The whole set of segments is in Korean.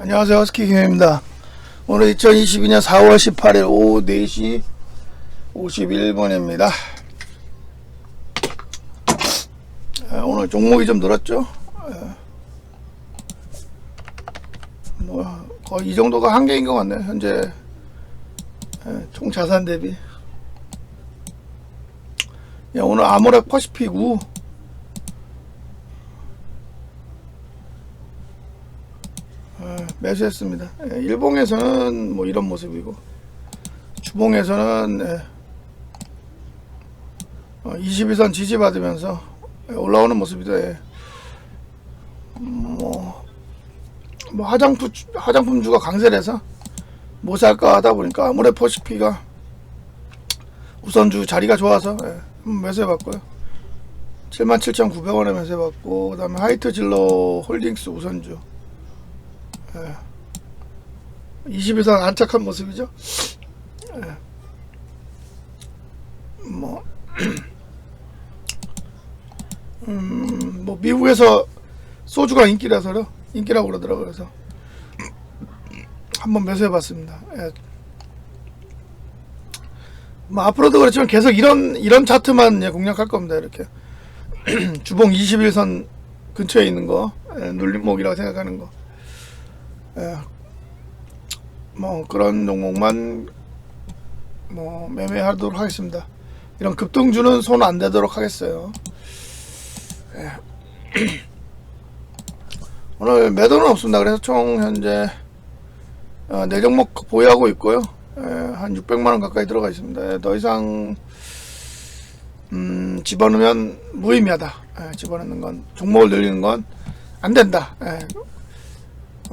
안녕하세요. 허스키 김입니다. 오늘 2022년 4월 18일 오후 4시 51분입니다. 오늘 종목이 좀 늘었죠? 에, 뭐 거의 이 정도가 한계인 것 같네요. 현재 에, 총 자산 대비. 야, 오늘 아모레 퍼시픽 우 매수했습니다. 예, 일봉에서는 뭐 이런 모습이고 주봉에서는 예, 어, 22선 지지받으면서 예, 올라오는 모습이다. 예. 뭐, 뭐 화장품 화장품주가 강세라서 뭐 살까 하다 보니까 아무래 퍼시피가 우선주 자리가 좋아서 예, 매수해봤고요. 77,900원에 매수해봤고 그 다음에 하이트 진로 홀딩스 우선주 20에서 안착한 모습이죠. 예. 뭐, 음, 뭐 미국에서 소주가 인기라서요. 인기라고 그러더라고요. 그래서 한번 매수해봤습니다. 예. 뭐 앞으로도 그렇지만 계속 이런 이런 차트만 예, 공략할 겁니다. 이렇게 주봉 21선 근처에 있는 거 예, 눌림목이라고 생각하는 거. 예, 뭐 그런 종목만 뭐 매매하도록 하겠습니다. 이런 급등주는 손 안 대도록 하겠어요. 예. 오늘 매도는 없습니다. 그래서 총 현재 어, 네 종목 보유하고 있고요. 예, 한 600만 원 가까이 들어가 있습니다. 예, 더 이상 음, 집어넣으면 무의미하다. 예, 집어넣는 건 종목을 늘리는 건 안 된다. 예,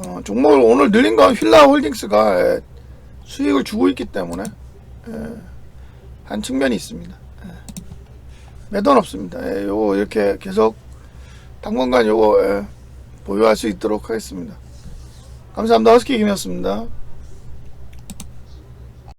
어, 종목을 오늘 늘린 건 휠라 홀딩스가 예, 수익을 주고 있기 때문에 예, 한 측면이 있습니다. 예. 매도는 없습니다. 예, 요거 이렇게 계속 당분간 요거 예, 보유할 수 있도록 하겠습니다. 감사합니다. 허스키 김이었습니다.